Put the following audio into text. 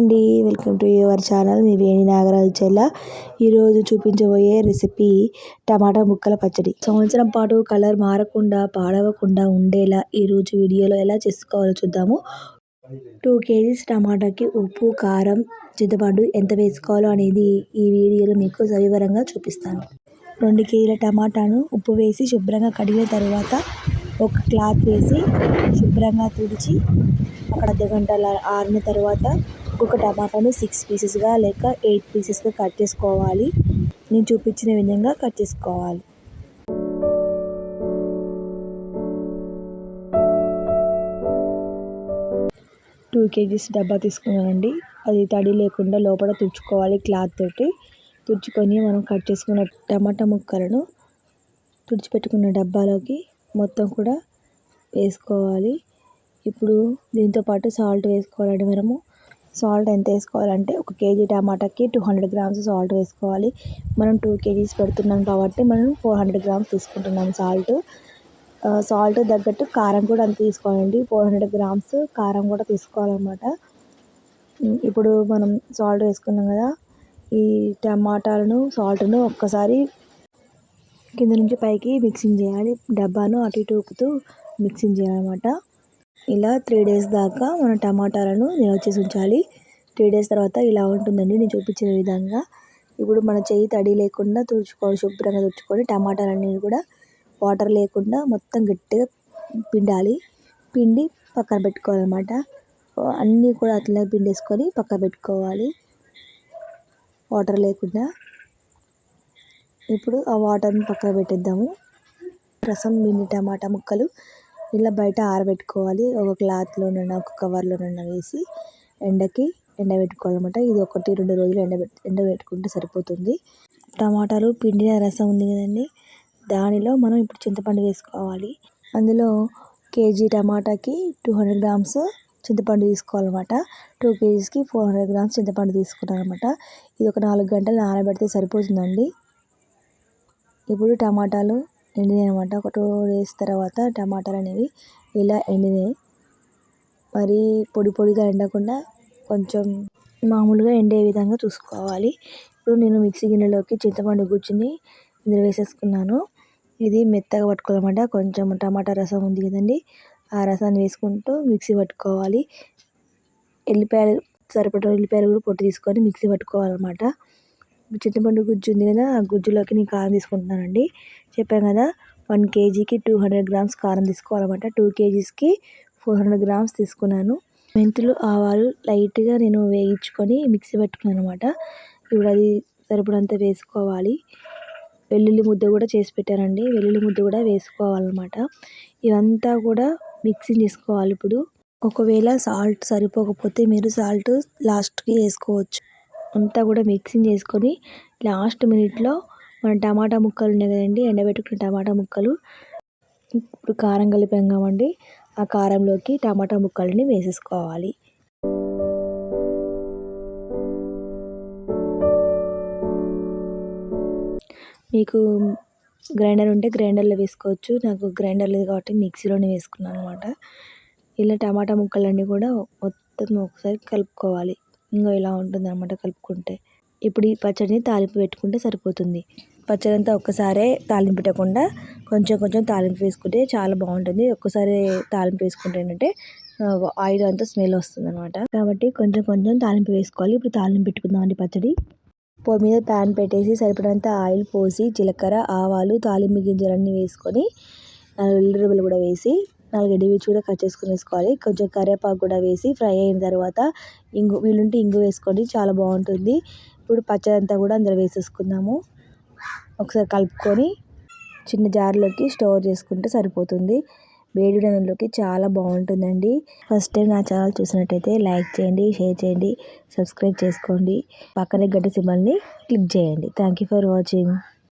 అండి. Welcome to your channel. మీ వేణి నాగరాజు చెల్ల. ఈరోజు చూపించబోయే రెసిపీ టమాటా ముక్కల పచ్చడి. సంవత్సరం పాటు కలర్ మారకుండా పాడవకుండా ఉండేలా ఈరోజు వీడియోలో ఎలా చేసుకోవాలో చూద్దాము. టూ కేజీస్ టమాటాకి ఉప్పు కారం చింతపండు ఎంత వేసుకోవాలో అనేది ఈ వీడియోలో మీకు సవివరంగా చూపిస్తాను. రెండు కేజీల టమాటాను ఉప్పు వేసి శుభ్రంగా కడిగిన తర్వాత ఒక క్లాత్ వేసి శుభ్రంగా తుడిచి అక్కడ అర్ధ గంట ఆరిన తర్వాత ఒక టమాటాను సిక్స్ పీసెస్గా లేక ఎయిట్ పీసెస్గా కట్ చేసుకోవాలి. నేను చూపించిన విధంగా కట్ చేసుకోవాలి. టూ కేజీస్ డబ్బా తీసుకున్నానండి. అది తడి లేకుండా లోపల తుడుచుకోవాలి క్లాత్ తోటి. తుడుచుకొని మనం కట్ చేసుకున్న టమాటా ముక్కలను తుడిచిపెట్టుకున్న డబ్బాలోకి మొత్తం కూడా వేసుకోవాలి. ఇప్పుడు దీంతో పాటు సాల్ట్ వేసుకోవాలండి మనము. సాల్ట్ ఎంత వేసుకోవాలంటే ఒక కేజీ టమాటాకి టూ హండ్రెడ్ గ్రామ్స్ సాల్ట్ వేసుకోవాలి. మనం టూ కేజీస్ పెడుతున్నాం కాబట్టి మనం ఫోర్ హండ్రెడ్ గ్రామ్స్ తీసుకుంటున్నాం సాల్ట్. సాల్ట్ తగ్గట్టు కారం కూడా అంత తీసుకోవాలండి. ఫోర్ హండ్రెడ్ గ్రామ్స్ కారం కూడా తీసుకోవాలన్నమాట. ఇప్పుడు మనం సాల్ట్ వేసుకున్నాం కదా. ఈ టమాటాలను సాల్ట్ను ఒక్కసారి కింద నుంచి పైకి మిక్సింగ్ చేయాలి. డబ్బాను అటు ఇటు ఊపుతూ మిక్సింగ్ చేయాలన్నమాట. ఇలా త్రీ డేస్ దాకా మన టమాటాలను నిల్వ చేసి ఉంచాలి. త్రీ డేస్ తర్వాత ఇలా ఉంటుందండి. నేను చూపించిన విధంగా. ఇప్పుడు మన చెయ్యి తడి లేకుండా తుడుచుకోవాలి. శుభ్రంగా తుడుచుకొని టమాటాలన్నీ కూడా వాటర్ లేకుండా మొత్తం గట్టిగా పిండాలి. పిండి పక్కన పెట్టుకోవాలన్నమాట. అన్నీ కూడా అట్లా పిండేసుకొని పక్కన పెట్టుకోవాలి. వాటర్ లేకుండా. ఇప్పుడు ఆ వాటర్ని పక్కన పెట్టేద్దాము. రసం మిన్ని టమాటా ముక్కలు ఇలా బయట ఆరబెట్టుకోవాలి. ఒక క్లాత్లోనైనా ఒక కవర్లోనైనా వేసి ఎండకి ఎండబెట్టుకోవాలన్నమాట. ఇది ఒకటి రెండు రోజులు ఎండ ఎండబెట్టుకుంటే సరిపోతుంది. టమాటాలు పిండిన రసం ఉంది కదండి. దానిలో మనం ఇప్పుడు చింతపండు వేసుకోవాలి. అందులో కేజీ టమాటాకి టూ హండ్రెడ్ గ్రామ్స్ చింతపండు తీసుకోవాలన్నమాట. టూ కేజీస్కి ఫోర్ హండ్రెడ్ గ్రామ్స్ చింతపండు తీసుకున్నాను అనమాట ఇది ఒక నాలుగు గంటలు నానబెడితే సరిపోతుందండి. ఇప్పుడు టమాటాలు ఎండినాయి అనమాట ఒక టూ డేస్ తర్వాత టమాటాలు అనేవి ఇలా ఎండినాయి. మరి పొడి పొడిగా ఎండకుండా కొంచెం మామూలుగా ఎండే విధంగా చూసుకోవాలి. ఇప్పుడు నేను మిక్సీ గిన్నెలోకి చింతపండు గుజ్జుని ఇందులో వేసేసుకున్నాను. ఇది మెత్తగా పట్టుకోవాలన్నమాట. కొంచెం టమాటా రసం ఉంది కదండి ఆ రసాన్ని వేసుకుంటూ మిక్సీ పట్టుకోవాలి. ఎల్లిపాయలు సరిపడ ఉల్లిపాయలు కూడా పొట్టు తీసుకొని మిక్సీ పట్టుకోవాలన్నమాట. చింతపండు గుజ్జు ఉంది కదా ఆ గుజ్జులోకి నేను కారం తీసుకుంటున్నానండి. చెప్పాను కదా వన్ కేజీకి టూ హండ్రెడ్ గ్రామ్స్ కారం తీసుకోవాలన్నమాట. టూ కేజీస్కి ఫోర్ హండ్రెడ్ గ్రామ్స్ తీసుకున్నాను. మెంతులు ఆవాలు లైట్గా నేను వేయించుకొని మిక్సీ పెట్టుకున్నాను అనమాట ఇప్పుడు అది సరిపడంత వేసుకోవాలి. వెల్లుల్లి ముద్ద కూడా చేసి పెట్టానండి. వెల్లుల్లి ముద్ద కూడా వేసుకోవాలన్నమాట. ఇవంతా కూడా మిక్సింగ్ చేసుకోవాలి ఇప్పుడు. ఒకవేళ సాల్ట్ సరిపోకపోతే మీరు సాల్ట్ లాస్ట్కి వేసుకోవచ్చు. అంతా కూడా మిక్సింగ్ చేసుకొని లాస్ట్ మినిట్లో మన టమాటా ముక్కలు ఉన్నాయి కదండి ఎండబెట్టుకున్న టమాటా ముక్కలు. ఇప్పుడు కారం కలిపాం కావండి ఆ కారంలోకి టమాటా ముక్కల్ని వేసేసుకోవాలి. మీకు గ్రైండర్ ఉంటే గ్రైండర్లో వేసుకోవచ్చు. నాకు గ్రైండర్ లేదు కాబట్టి మిక్సీలోనే వేసుకున్నాను అనమాట ఇలా టమాటా ముక్కలన్నీ కూడా మొత్తం ఒకసారి కలుపుకోవాలి. ఇంకా ఇలా ఉంటుంది అనమాట కలుపుకుంటే. ఇప్పుడు ఈ పచ్చడిని తాలింపు పెట్టుకుంటే సరిపోతుంది. పచ్చడి అంతా ఒక్కసారే తాలింపు పెట్టకుండా కొంచెం కొంచెం తాలింపు వేసుకుంటే చాలా బాగుంటుంది. ఒక్కసారి తాలింపు వేసుకుంటే ఏంటంటే ఆయిల్ అంతా స్మెల్ వస్తుంది అనమాట కాబట్టి కొంచెం కొంచెం తాలింపు వేసుకోవాలి. ఇప్పుడు తాలింపు పెట్టుకుందామండి పచ్చడి. పొయ్యి మీద ప్యాన్ పెట్టేసి సరిపడంత ఆయిల్ పోసి జీలకర్ర ఆవాలు తాలింపు గింజలన్నీ వేసుకొని ఉల్లిరబ్బలు కూడా వేసి నాలుగైదు ఎండుమిర్చి కూడా కట్ చేసుకుని వేసుకోవాలి. కొంచెం కరివేపాకు కూడా వేసి ఫ్రై అయిన తర్వాత ఇంగు వీలుంటే ఇంగు వేసుకోండి. చాలా బాగుంటుంది. ఇప్పుడు పచ్చడి అంతా కూడా అందులో వేసేసుకుందాము. ఒకసారి కలుపుకొని చిన్న జార్లోకి స్టోర్ చేసుకుంటే సరిపోతుంది. వేడి చాలా బాగుంటుందండి. ఫస్ట్ టైం నా ఛానల్ చూసినట్టయితే లైక్ చేయండి షేర్ చేయండి సబ్స్క్రైబ్ చేసుకోండి. పక్కనే గడ్డ సింబల్ని క్లిక్ చేయండి. Thank you for watching.